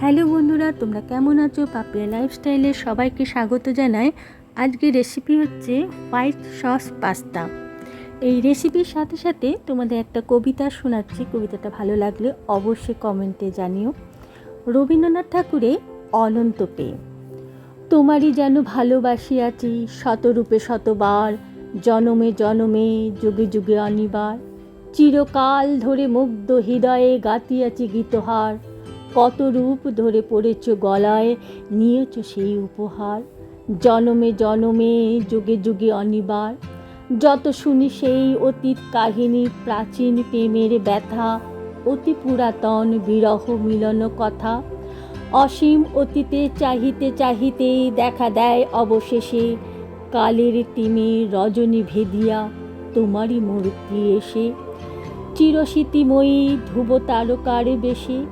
Hello বন্ধুরা, তোমরা কেমন আছো? পাপিয়া লাইফস্টাইলে সবাইকে স্বাগত জানাই। আজকে রেসিপি হচ্ছে হোয়াইট সস পাস্তা এই রেসিপির সাথে সাথে তোমাদের একটা কবিতা শোনাচ্ছি। কবিতাটা ভালো লাগলে অবশ্যই কমেন্টে জানিও। রবীন্দ্রনাথ ঠাকুরের অনন্ত পেয়ে তোমারই যেন ভালোবাসি আছি, শতরূপে শতবার, জনমে জনমে, যুগে যুগে অনিবার। চিরকাল ধরে মুগ্ধ হৃদয়ে গাতিয়াছি গীতহার কত রূপ ধরে পড়েছ গলায়, নিয়েছ সেই উপহার। জনমে জনমে, যুগে যুগে অনিবার। যত শুনি সেই অতীত কাহিনী, প্রাচীন প্রেমের ব্যথা, অতি পুরাতন বিরহ মিলন কথা। অসীম অতীতে চাহিতে চাহিতেই দেখা দেয় অবশেষে, কালের তিমি রজনী ভেদিয়া তোমারই মূর্তি এসে। চিরস্মৃতিময়ী ধ্রুব তারকার বেশে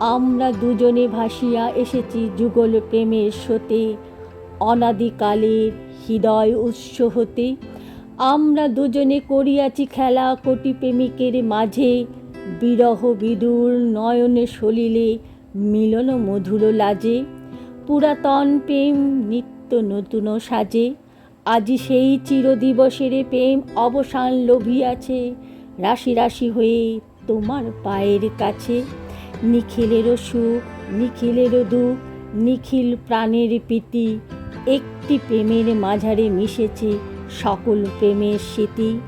আমরা দুজনে ভাসিয়া এসেছি যুগল প্রেমের স্রোতে অনাদিকালের হৃদয় উৎস হতে। আমরা দুজনে করিয়াছি খেলা কোটি প্রেমিকের মাঝে, বিরহ বিদুর নয়নে সলিলে মিলন মধুর লাজে। পুরাতন প্রেম নিত্য নতুন সাজে, আজি সেই চিরদিবসের প্রেম অবসান লোভিয়াছে, রাশি রাশি হয়ে তোমার পায়ের কাছে। নিখিলেরও সুখ, নিখিলেরও দুঃখ, নিখিল প্রাণের প্রীতি, একটি প্রেমের মাঝারে মিশেছে সকল প্রেমের স্মৃতি,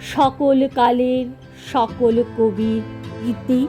সকল কালের, সকল কবির ইতি